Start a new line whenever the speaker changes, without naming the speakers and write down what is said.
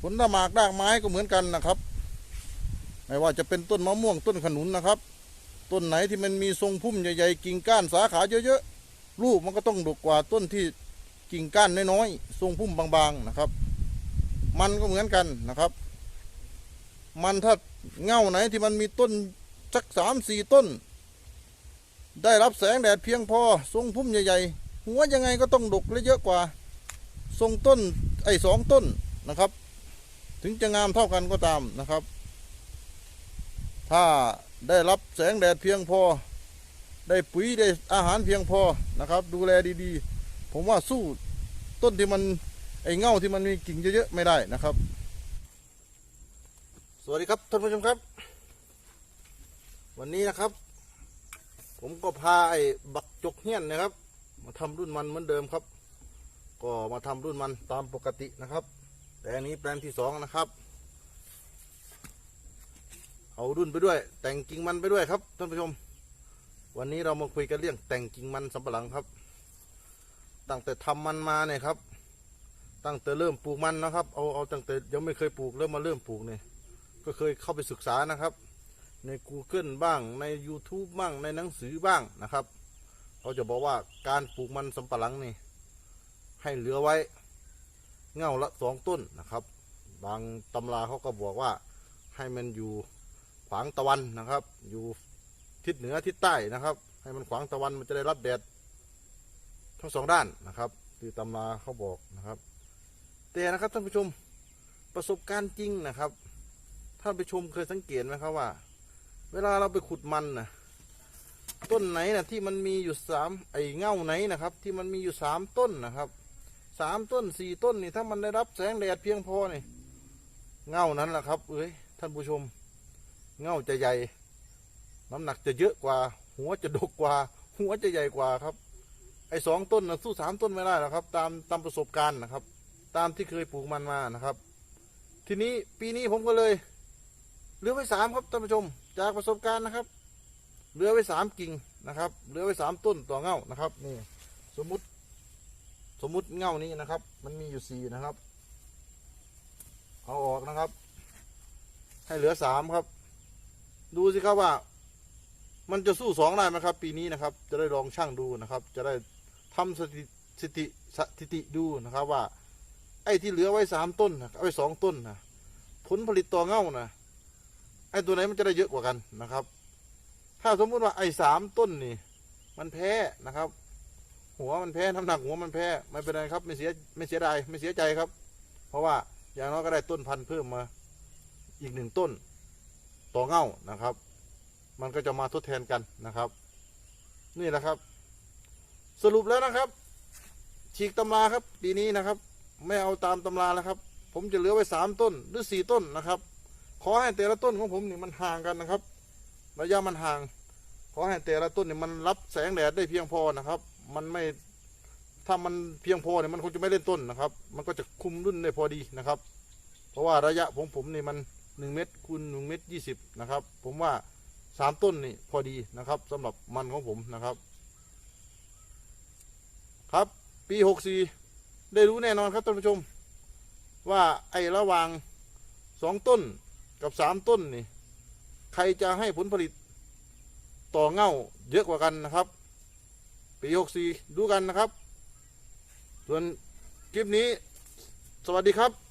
ผลหมากรากไม้ก็เหมือนกันนะครับ ไม่ว่าจะเป็นต้นมะม่วงต้นขนุนนะครับ ต้นไหนที่มันมีทรงพุ่มใหญ่ๆกิ่งก้านสาขาเยอะๆลูกมันก็ต้องดกกว่าต้นที่กิ่งก้านน้อยๆทรงพุ่มบางๆนะครับ มันก็เหมือนกันนะครับ มันถ้าเง่าไหนที่มันมีต้นสักสามสี่ต้น ได้รับแสงแดดเพียงพอทรงพุ่มใหญ่ๆหัวยังไงก็ต้องดกและเยอะกว่า ทรงต้นไอ้สองต้นนะครับ ถึงจะงามเท่ากันก็ตามนะครับ ถ้าได้รับแสงแดดเพียงพอ ได้ปุ๋ยได้อาหารเพียงพอนะครับ ดูแลดีๆ ผมว่าสู้ต้นที่มันไอเง่าที่มันมีกิ่งเยอะๆไม่ได้นะครับ สวัสดีครับท่านผู้ชมครับ วันนี้นะครับ ผมก็พาไอ้บักจกเฮี้ยนนะครับ มาทำรุ่นมันเหมือนเดิมครับ ก็มาทำรุ่นมันตามปกตินะครับ แต่อันนี้แปลงที่สองนะครับ เอารุ่นไปด้วย แต่งกิ่งมันไปด้วยครับท่านผู้ชม วันนี้เรามาคุยกันเรื่องแต่งกิ่งมันสำปะหลังครับ ตั้งแต่ทำมันมาเนี่ยครับ ตั้งแต่เริ่มปลูกมันนะครับ เอาเอาตั้งแต่ยังไม่เคยปลูกเริ่มมาเริ่มปลูกเนี่ยก็เคยเข้าไปศึกษานะครับ ใน Google บ้างใน YouTube บ้างในหนังสือบ้างนะครับเขาจะบอกว่าการปลูกมันสำปะหลังนี่ให้เหลือไว้ เง่าละสองต้นนะครับ บางตำราเขาก็บอกว่าให้มันอยู่ขวางตะวันนะครับ อยู่ทิศเหนือทิศใต้นะครับ ให้มันขวางตะวันมันจะได้รับแดดทั้งสองด้านนะครับคือตำราเขาบอกนะครับแต่นะครับท่านผู้ชมประสบการณ์จริงนะครับท่านผู้ชมเคยสังเกตไหมครับว่า เวลาเราไปขุดมันนะต้นไหนนะที่มันมีอยู่สามไอ้เง่าไหนนะครับ ที่มันมีอยู่สามต้นนะครับ สามต้นสี่ต้นนี่ถ้ามันได้รับแสงแดดเพียงพอนี่เงานั้นแหละครับเอ้ยท่านผู้ชม เงาจะใหญ่ น้ำหนักจะเยอะกว่า หัวจะดกกว่า หัวจะใหญ่กว่าครับ ไอ้สองต้นนะสู้สามต้นไม่ได้หรอกครับ ตามตามประสบการณ์นะครับ ตามที่เคยปลูกมันมานะครับ ทีนี้ปีนี้ผมก็เลยเหลือไว้สามครับท่านผู้ชม จากประสบการณ์นะครับเหลือไว้สามกิ่งนะครับเหลือไว้สามต้นต่อเงานะครับนี่สมมุติ สมมุติเง่านี้นะครับ มันมีอยู่สี่นะครับ เอาออกนะครับ ให้เหลือสามครับ ดูสิครับว่า มันจะสู้สองได้ไหมครับ ปีนี้นะครับ จะได้ลองช่างดูนะครับ จะได้ทำสถิสถิสถิติดูนะครับว่า ไอ้ที่เหลือไว้สามต้นนะเอาไว้สองต้นนะผลผลิตต่อเง่านะไอ้ตัวไหนมันจะได้เยอะกว่ากันนะครับ ถ้าสมมุติว่าไอ้สามต้นนี่ มันแพ้นะครับ หัวมันแพ้น้ำหนักหัวมันแพ้ไม่เป็นไรครับ ไม่เสียไม่เสียดายไม่เสียใจครับ เพราะว่าอย่างน้อยก็ได้ต้นพันธุ์เพิ่มมาอีกหนึ่งต้น ต่อเง่านะครับ มันก็จะมาทดแทนกันนะครับ นี่แหละครับ สรุปแล้วนะครับฉีกตำราครับปีนี้นะครับ ไม่เอาตามตำราแล้วครับ ผมจะเหลือไว้สามต้นหรือสี่ต้นนะครับ ขอให้แต่ละต้นของผมนี่มันห่างกันนะครับ ระยะมันห่าง ขอให้แต่ละต้นนี่มันรับแสงแดดได้เพียงพอนะครับ มันไม่ถ้ามันเพียงพอเนี่ยมันคงจะไม่เล่นต้นนะครับ มันก็จะคุมรุ่นได้พอดีนะครับ เพราะว่าระยะผมผมนี่มันหนึ่งเมตรคูณหนึ่งเมตรยี่สิบนะครับ ผมว่าสามต้นนี่พอดีนะครับสำหรับมันของผมนะครับ ครับปีหกสี่ได้รู้แน่นอนครับท่านผู้ชม ว่าไอ้ระหว่างสองต้นกับสามต้นนี่ ใครจะให้ผลผลิตต่อเง่าเยอะกว่ากันนะครับ ปีหกสี่ดูกันนะครับ ส่วนคลิปนี้ สวัสดีครับ